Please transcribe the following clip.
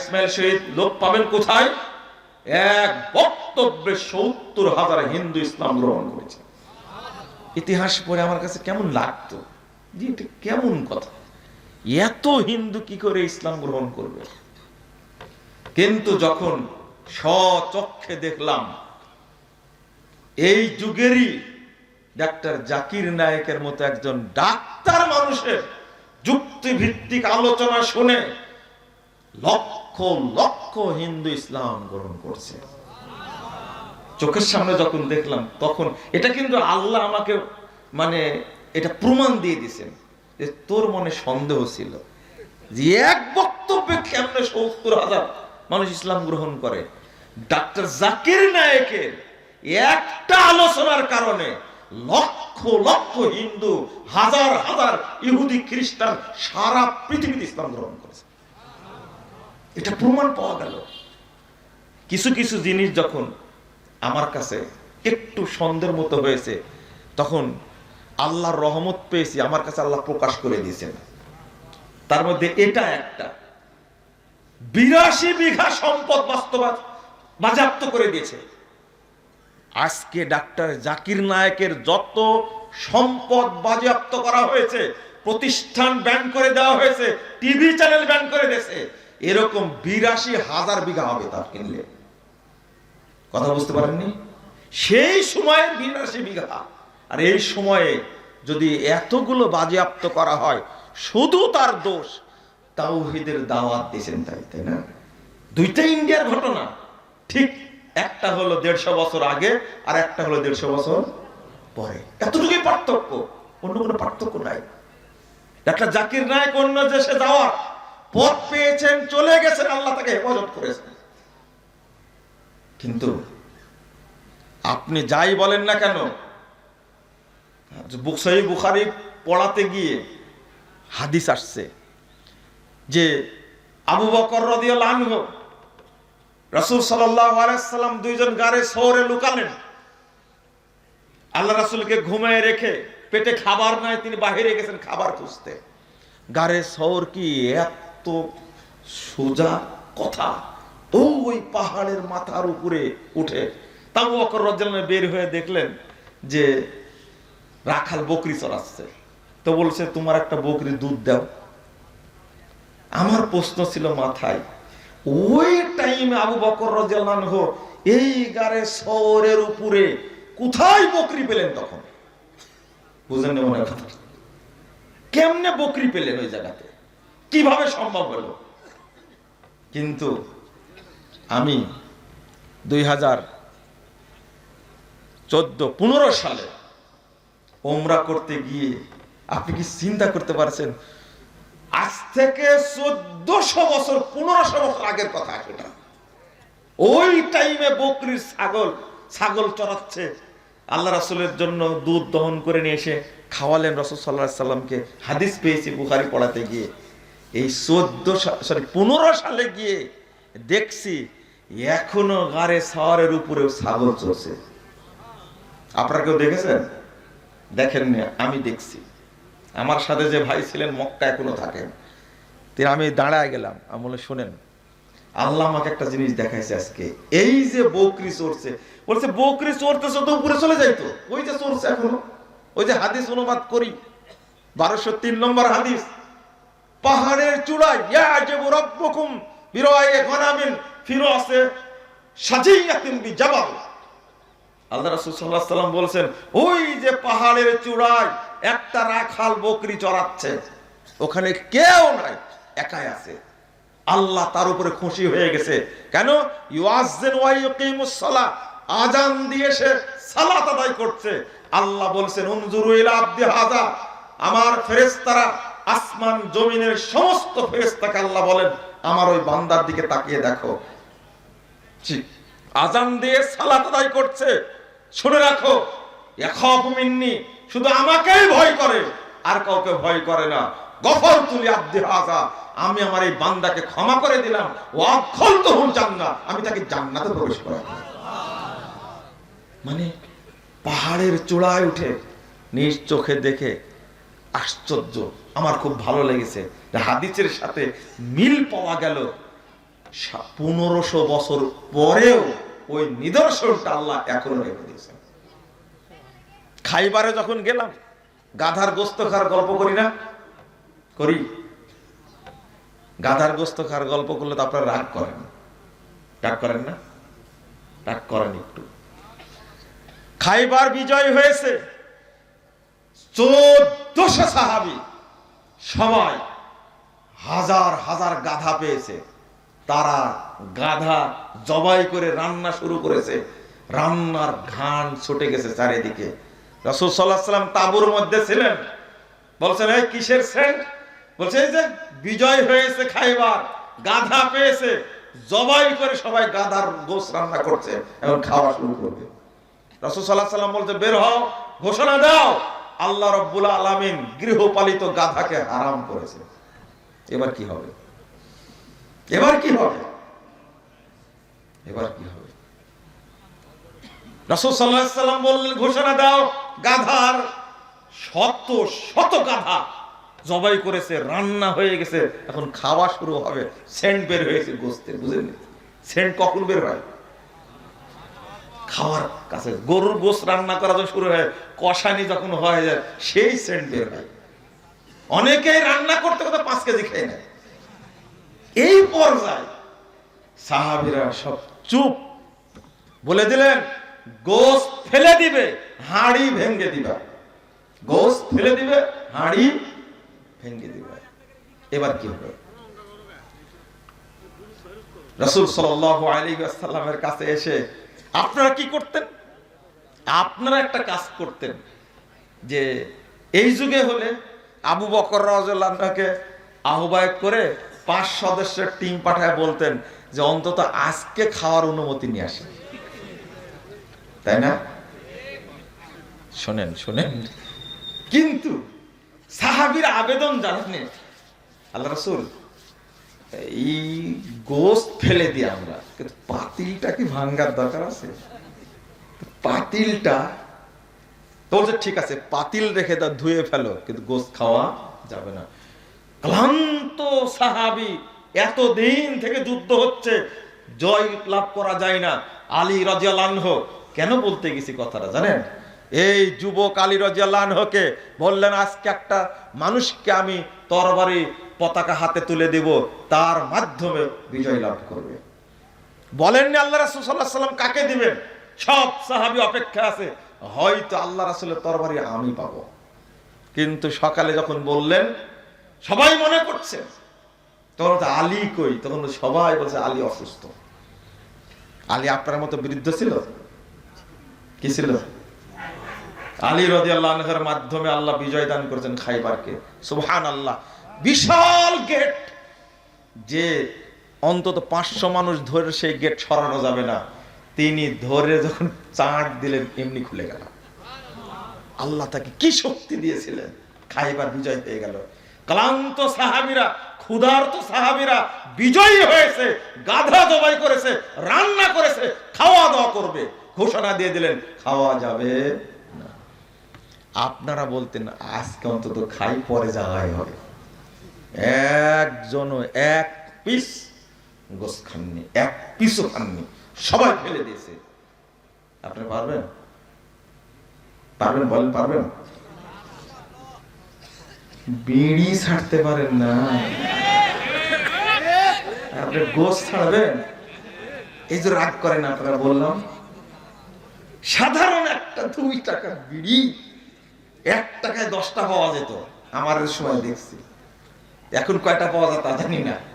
ইসমাইল শহীদ লোক পাবেন কোথায়? এক বক্তব্যে সত্তর হাজার হিন্দু ইসলাম গ্রহণ করেছে। ইতিহাস পড়ে আমার কাছে কেমন লাগতো? যে এটা কেমন কথা? এত হিন্দু কি করে ইসলাম গ্রহণ করবে? কিন্তু যখন স্বচক্ষে দেখলাম, এই যুগেরই ডাক্তার জাকির নায়কের মতো একজন ডাক্তার মানুষের যুক্তিভিত্তিক আলোচনা শুনে লক্ষ লক্ষ হিন্দু ইসলাম গ্রহণ করছে। চোখের সামনে যখন দেখলাম, তখন এটা কিন্তু আল্লাহ আমাকে মানে এটা প্রমাণ দিয়ে দিছেন যে তোর মনে সন্দেহ ছিল যে এক বক্তব্যে কেমনে সত্তর হাজার মানুষ ইসলাম গ্রহণ করে। ডাক্তার জাকির নায়কের একটা আলোচনার কারণে লক্ষ লক্ষ হিন্দু, হাজার হাজার ইহুদি খ্রিস্টান সারা পৃথিবীতে ইসলাম গ্রহণ করেছে। এটা প্রমাণ পাওয়া গেল। কিছু কিছু জিনিস যখন আমার কাছে একটু সন্দেহের মতো হয়েছে, তখন আল্লাহর রহমত পেয়েছি, আমার কাছে আল্লাহ প্রকাশ করে দিয়েছেন। তার মধ্যে এটা একটা। বিরাশি বিঘা সম্পদ বাস্তবাদ বাজেয়াপ্ত করে দিয়েছে। আজকে ডাক্তার জাকির নায়কের যত সম্পদ বাজেয়াপ্ত করা হয়েছে, প্রতিষ্ঠান ব্যান করে দেওয়া হয়েছে, টিভি চ্যানেল ব্যান করে দিয়েছে এরকম বিরাশি হাজার বিঘা হবে তার কিনলে। কথা বুঝতে পারেননি? সেই সময়ের বিরাশি বিঘা। আর এই সময়ে যদি এতগুলো বাজেয়াপ্ত করা হয়, শুধু তার দোষ, তাওহিদের দাওয়াত দিয়েছেন তাই তাই না? দুইটা ইন্ডিয়ার ঘটনা। ঠিক একটা হলো দেড়শো বছর আগে, আর একটা হলো দেড়শো বছর পরে। এতটুকুই পার্থক্য, অন্য কোনো পার্থক্য নাই। একটা জাকির নায়ক অন্য দেশে যাওয়ার পথ পেয়েছেন, চলে গেছেন, আল্লাহ তাকে হেফাজত করেছেন। কিন্তু আপনি যাই বলেন না কেন বুকসাই বুখারি পড়াতে গিয়ে হাদিস আসছে যে আবু বকর রদিয়াল আনহু রাসূল সাল্লাম দুইজন গারে শহরে লুকালেন। আল্লাহ রাসূলকে ঘুমায় রেখে পেটে খাবার নাই, তিনি বাহিরে গেছেন খাবার খুঁজতে। গারে শহর কি? এত সোজা কথা। ও ওই পাহাড়ের মাথার উপরে উঠে তাবু বকর রদিয়াল বের হয়ে দেখলেন যে রাখাল বকরি চড়াচ্ছে। তো বলছে, তোমার একটা বকরি দুধ দাও। আমার প্রশ্ন ছিল মাথায়, ওই টাইমে আবু বকর রাদিয়াল্লাহু এই গারে শহরের উপরে কোথায় বকরি পেলেন তখন? বুঝলেন মনে কথা কেমনে বকরি পেলেন ওই জায়গাতে? কীভাবে সম্ভব হলো? কিন্তু আমি দুই হাজার চোদ্দ, পনেরো সালে ওমরা করতে গিয়ে আপনি কি চিন্তা করতে পারছেন? আজ থেকে চোদ্দশো বছর, পনেরোশো বছর আগের কথা সেটা। ওই টাইমে বকরির ছাগল ছাগল চড়াচ্ছে। আল্লাহ রাসুলের জন্য দুধ দহন করে নিয়ে এসে খাওয়ালেন রসুল সাল্লাহ সাল্লামকে। হাদিস পেয়েছি বুখারি পড়াতে গিয়ে। এই চোদ্দ সরি পনেরো সালে গিয়ে দেখছি এখনও গাড়ে শহরের উপরেও ছাগল চলছে। আপনারা কেউ দেখেছেন? দেখেননি আমি দেখছি। আমার সাথে যে ভাই ছিলেন, মক্কা এখনও থাকেন। তিনি, আমি দাঁড়ায় গেলাম, আমি বলে শোনেন, আল্লাহ আমাকে একটা জিনিস দেখাইছে আজকে। এই যে বকরি চড়ছে, বলছে, বকরি চড়তেছে তো উপরে চলে যাইতো ওই যে চড়ছে এখনও। ওই যে হাদিস অনুবাদ করি। বারোশো তিন নম্বর হাদিস। পাহাড়ের চূড়ায় আল্লাহ রাসূল ওই যে পাহাড়ের চূড়ায় একটা রাখাল বকরি চড়াচ্ছে, ওখানে কেউ নাই, একাই আছে। আল্লাহ তার উপরে খুশি হয়ে গেছে। কেন? আজান দিয়ে সে সালাত আদায় করছে। আল্লাহ বলছেন হাযা আমার ফেরেশতারা আসমান জমিনের সমস্ত ফেরেশতাকে আল্লাহ বলেন, আমার ওই বান্দার দিকে তাকিয়ে দেখো। আজান দিয়ে সালাত আদায় করছে, শুনে রাখো। মিন্নি, শুধু আমাকেই ভয় করে, আর কাউকে ভয় করে না। গফর তুলি আব্দি হাজা, আমি আমার এই বান্দাকে ক্ষমা করে দিলাম। ও অক্ষল তো হুন জান্নাত আমি তাকে জান্নাতে প্রবেশ করাবো। মানে পাহাড়ের চূড়ায় উঠে নিজ চোখে দেখে আশ্চর্য। আমার খুব ভালো লেগেছে হাদিসের সাথে মিল পাওয়া গেল। পনেরোশো বছর পরেও ওই নিদর্শনটা আল্লাহ এখনও রেখে দিয়েছেন। খাইবারে যখন গেলাম, গাধার গোস্ত খাওয়ার গল্প করি না? করি। গাধার গোস্ত খাওয়ার গল্প করলে তো আপনারা রাগ করেন। রাগ করেন না? রাগ করেন একটু। খাইবার বিজয় হয়েছে। চোদ্দশো সাহাবি সবাই হাজার হাজার গাধা পেয়েছে। তারা গাধা জবাই করে রান্না শুরু করেছে। রান্নার ঘান ছুটে গেছে চারিদিকে। রসুল মধ্যে ছিলেন। বলছেন, এই কিসের সেন্ট বলছে যে বিজয় হয়েছে খাইবার, গাধা পেয়েছে, জবাই করে সবাই গাধার গোস রান্না করছে, এখন খাওয়া শুরু করবে। রসুল সাল্লাহ সাল্লাম বলছে, বের হও, ঘোষণা দাও আল্লাহ রব্বুল আলামিন গৃহপালিত গাধাকে হারাম করেছে। এবার কি হবে? এবার কি হবে? এবার কি হবে? ঘোষণা দাও, গাধার শত শত গাধা জবাই করেছে, রান্না হয়ে গেছে, এখন খাওয়া শুরু হবে, সেন্ট বের হয়েছে সেন্ট কখন বের হয়? খাওয়ার কাছে। গরুর গোস্ত রান্না করা যখন শুরু হয়, কষানি যখন হয়ে যায়, সেই সেন্ট বের হয়। অনেকেই রান্না করতে করতে পাঁচ কেজি খেয়ে নেয়। এই পর্যায়ে সাহাবিরা সব চুপ। বলে দিলেন গোস ফেলে দিবে, হাড়ি ভেঙ্গে দিবা। গোস ফেলে দিবে, হাড়ি ভেঙ্গে দিবে। এবার কি হবে? রসুল সাল্লাল্লাহু আলাইহি ওয়াসাল্লামের কাছে এসে আপনারা কি করতেন? আপনারা একটা কাজ করতেন যে এই যুগে হলে আবু বকর রাজকে আহ্বায়ক করে পাঁচ সদস্যের টিম পাঠায় বলতেন যে অন্তত আজকে খাওয়ার অনুমতি নিয়ে আসেন। তাই না? শোনেন শোনেন। কিন্তু সাহাবির আবেদন জানেন আল্লাহ রসুল এই গোস্ত ফেলে দিই আমরা। কিন্তু পাতিলটা কি ভাঙ্গার দরকার আছে? পাতিলটা তো বলছে ঠিক আছে, পাতিল রেখে দাও ধুয়ে ফেলো, কিন্তু গোস্ত খাওয়া যাবে না। ক্লান্ত সাহাবি, এতদিন থেকে যুদ্ধ হচ্ছে, জয় লাভ করা যায় না। আলী রাজিয়ালানহ কেন বলতে গেছি কথাটা, জানেন? এই যুবক আলী রাজিয়ালানহকে বললেন, আজকে একটা মানুষকে আমি তরবারি পতাকা হাতে তুলে দেব, তার মাধ্যমে বিজয় লাভ করবে। বলেননি আল্লাহ রাসূল আলাইহি সাল্লাম, কাকে দিবেন? সব সাহাবি অপেক্ষা আছে, হয়তো আল্লাহ রাসূলের তরবারি আমি পাব। কিন্তু সকালে যখন বললেন, সবাই মনে করছে, তখন তো আলী কই? তখন সবাই বলছে, আলী অসুস্থ। আলী আপনার মতো বৃদ্ধ ছিল? কি ছিল? আলী রদি আল্লাহের মাধ্যমে আল্লাহ বিজয় দান করেছেন খাইবারকে। সুবহান আল্লাহ বিশাল গেট। যে অন্তত পাঁচশো মানুষ ধরে সেই গেট সরানো যাবে না। তিনি ধরে যখন চাঁট দিলেন, এমনি খুলে গেল। আল্লাহ তাকে কি শক্তি দিয়েছিলেন? খাইবার বিজয় পেয়ে গেল। ক্লান্ত সাহাবিরা, ক্ষুধার্ত সাহাবিরা বিজয়ী হয়েছে, গাধা জবাই করেছে, রান্না করেছে খাওয়া দাওয়া করবে। ঘোষণা দিয়ে দিলেন, খাওয়া যাবে। আপনারা বলতেন, আজকে অন্তত খাই, পরে যাওয়াই হবে। একজনও এক পিস গোস খাননি, এক পিসও খাননি, সবাই ফেলে দিয়েছে। আপনি পারবেন? পারবেন বলেন, পারবেন? বিড়ি ছাড়তে পারেন না। আপনি গোস ছাড়বেন? এই যে রাগ করেন, আপনারা বললাম, সাধারণ একটা দুই টাকা বিড়ি এক টাকায় দশটা পাওয়া যেত। আমার সময় দেখছি। এখন কয়টা পাওয়া যায় তা জানি না।